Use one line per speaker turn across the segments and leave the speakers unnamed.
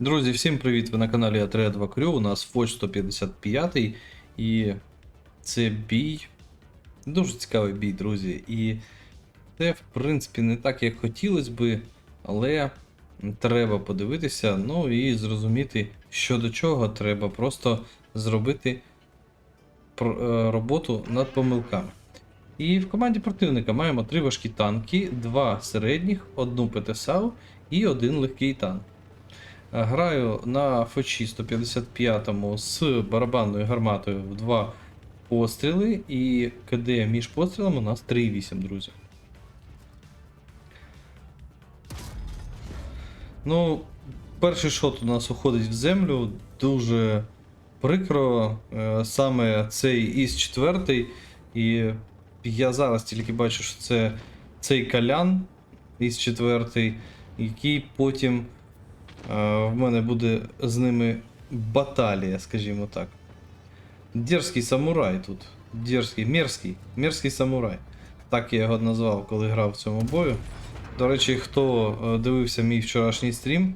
Друзі, всім привіт! Ви на каналі А32 Крю. У нас Фоч 155 і це бій. Дуже цікавий бій, друзі. І це, в принципі, не так, як хотілося би, але треба подивитися, ну і зрозуміти, що до чого треба просто зробити е, роботу над помилками. І в команді противника маємо три важкі танки, два середніх, одну ПТСАУ і один легкий танк. Граю на Фочі 155 з барабанною гарматою в два постріли, і КД між пострілами у нас 3,8, друзі. Ну, перший шот у нас уходить в землю. Дуже прикро. Е, Саме цей із четвертий. І я зараз тільки бачу, що це цей калян із четвертий, який потім в мене буде з ними баталія, скажімо так. Дерзкий самурай тут. Дерзкий, мерзкий, мерзкий самурай. Так я його назвав, коли грав в цьому бою. До речі, хто е, дивився мій вчорашній стрім,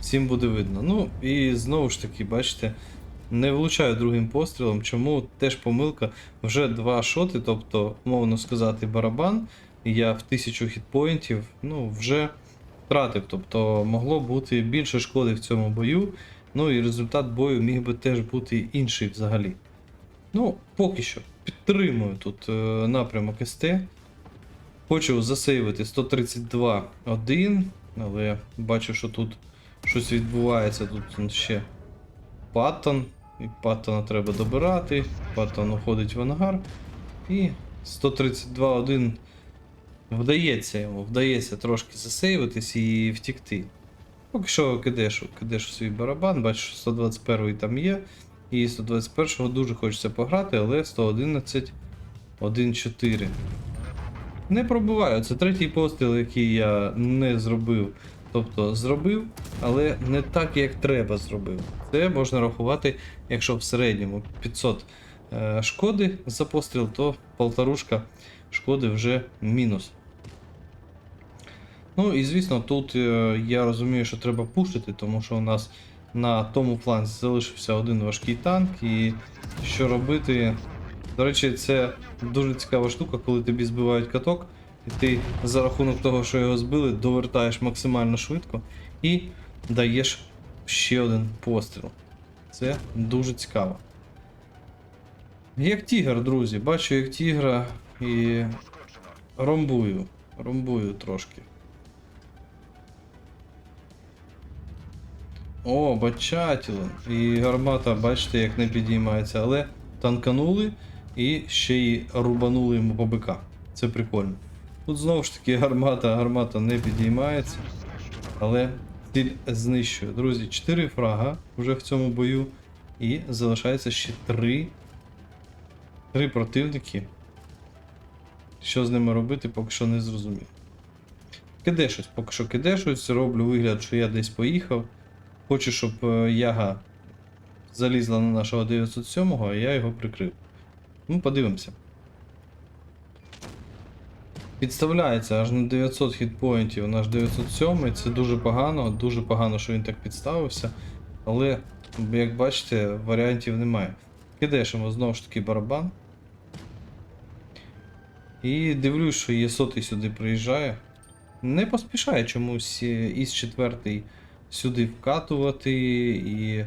всім буде видно. Ну і знову ж таки, бачите, не влучаю другим пострілом. Чому теж помилка? Вже два шоти, тобто, мовно сказати, барабан. Я в 1000 хітпоінтів, ну, вже втратив. Тобто могло бути більше шкоди в цьому бою. Ну і результат бою міг би теж бути інший взагалі. Ну, поки що підтримую тут е, напрямок СТ. Хочу засейвити 132.1, але бачу, що тут щось відбувається. Тут ще Паттон. І Паттона треба добирати. Паттон уходить в ангар. І 132.1 вдається йому, вдається трошки засейвитись і втікти. Поки що кидешу, кидешу свій барабан, бачу, що 121 там є. І 121-го дуже хочеться пограти, але 111 1.4. Не пробуваю, це третій постріл, який я не зробив. Тобто зробив, але не так, як треба зробив. Це можна рахувати, якщо в середньому 500 е, шкоди за постріл, то полторушка шкоди вже мінус. Ну і звісно, тут е, я розумію, що треба пушити, тому що у нас на тому фланзі залишився один важкий танк, і що робити. До речі, це дуже цікава штука, коли тобі збивають каток, і ти за рахунок того, що його збили, довертаєш максимально швидко і даєш ще один постріл. Це дуже цікаво. Як тігр, друзі, бачу як тігра і ромбую. Ромбую трошки. О, бачатіло. І гармата, бачите, як не підіймається, але танканули і ще й рубанули йому по БК. Це прикольно. Тут знову ж таки гармата, гармата не підіймається, але ціль знищує. Друзі, 4 фрага вже в цьому бою. І залишається ще 3. 3 противники. Що з ними робити, поки що не зрозумів. Киде щось, поки що киде щось, роблю вигляд, що я десь поїхав. Хочу, щоб е, яга залізла на нашого 907-го, а я його прикрив. Ну, подивимося. Підставляється аж на 900 хітпоінтів наш 907 це дуже погано, дуже погано, що він так підставився. Але, як бачите, варіантів немає. Кидешимо знову ж таки барабан. І дивлюсь, що є сотий сюди приїжджає. Не поспішає чомусь е, із четвертий сюди вкатувати і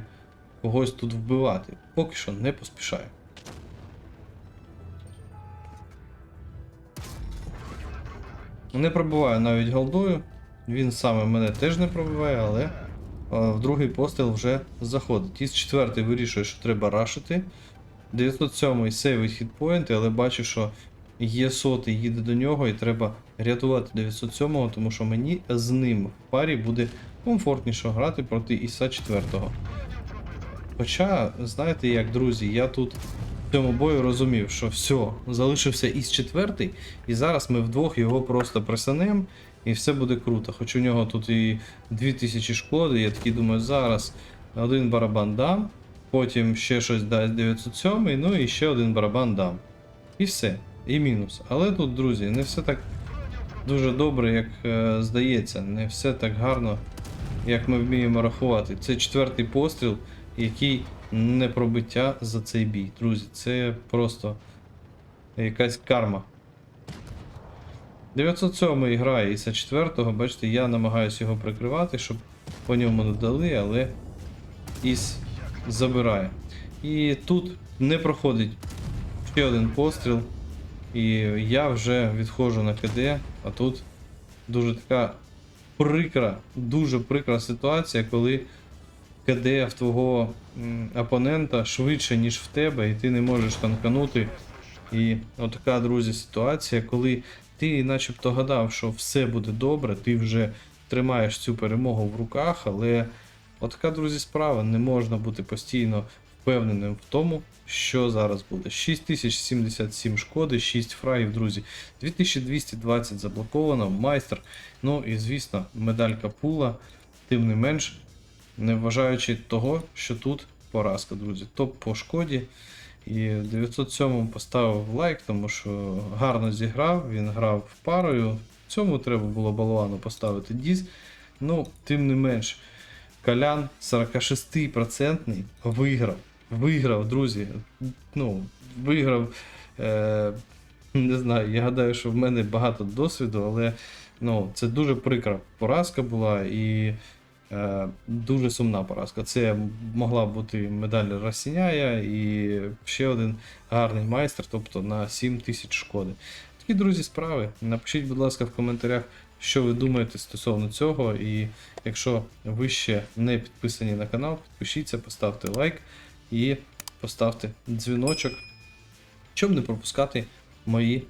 когось тут вбивати. Поки що не поспішаю. Не пробиваю навіть голдою. Він саме мене теж не пробиває, але в другий постріл вже заходить. Із четвертий вирішує, що треба рашити. 907 сейвить хітпоінти, але бачу, що є сотий, їде до нього і треба рятувати 907-го, тому що мені з ним в парі буде комфортніше грати проти Іса 4. Хоча, знаєте як, друзі, я тут в цьому бою розумів, що все, залишився Іс 4, і зараз ми вдвох його просто присанемо, і все буде круто. Хоч у нього тут і 2000 шкоди, я такий думаю, зараз один барабан дам, потім ще щось дасть 907, ну і ще один барабан дам. І все, і мінус. Але тут, друзі, не все так дуже добре, як е, здається, не все так гарно як ми вміємо рахувати. Це четвертий постріл, який не пробиття за цей бій. Друзі, це просто якась карма. 907 грає із 4-го, бачите, я намагаюся його прикривати, щоб по ньому не дали, але Іс забирає. І тут не проходить ще один постріл. І я вже відходжу на КД, а тут дуже така прикра, дуже прикра ситуація, коли КД в твого опонента швидше, ніж в тебе, і ти не можеш танканути. І отака, друзі, ситуація, коли ти начебто гадав, що все буде добре, ти вже тримаєш цю перемогу в руках, але отака, друзі, справа. Не можна бути постійно впевненим в тому, що зараз буде. 6077 шкоди, 6 фрагів, друзі. 2220 заблоковано, майстер. Ну і звісно, медалька пула, тим не менш, не вважаючи того, що тут поразка, друзі. Топ по шкоді. І 907 поставив лайк, тому що гарно зіграв, він грав парою. Цьому треба було балуану поставити діз. Ну, тим не менш, Калян 46% виграв. Виграв, друзі. Ну, виграв. Е, не знаю, я гадаю, що в мене багато досвіду, але ну, це дуже прикра поразка була і е, дуже сумна поразка. Це могла бути медаль Росіняя і ще один гарний майстер, тобто на 7 тисяч шкоди. Такі, друзі, справи. Напишіть, будь ласка, в коментарях, що ви думаєте стосовно цього. І якщо ви ще не підписані на канал, підпишіться, поставте лайк і поставте дзвіночок, щоб не пропускати мої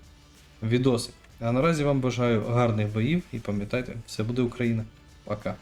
відоси. А наразі вам бажаю гарних боїв і пам'ятайте, все буде Україна. Пока.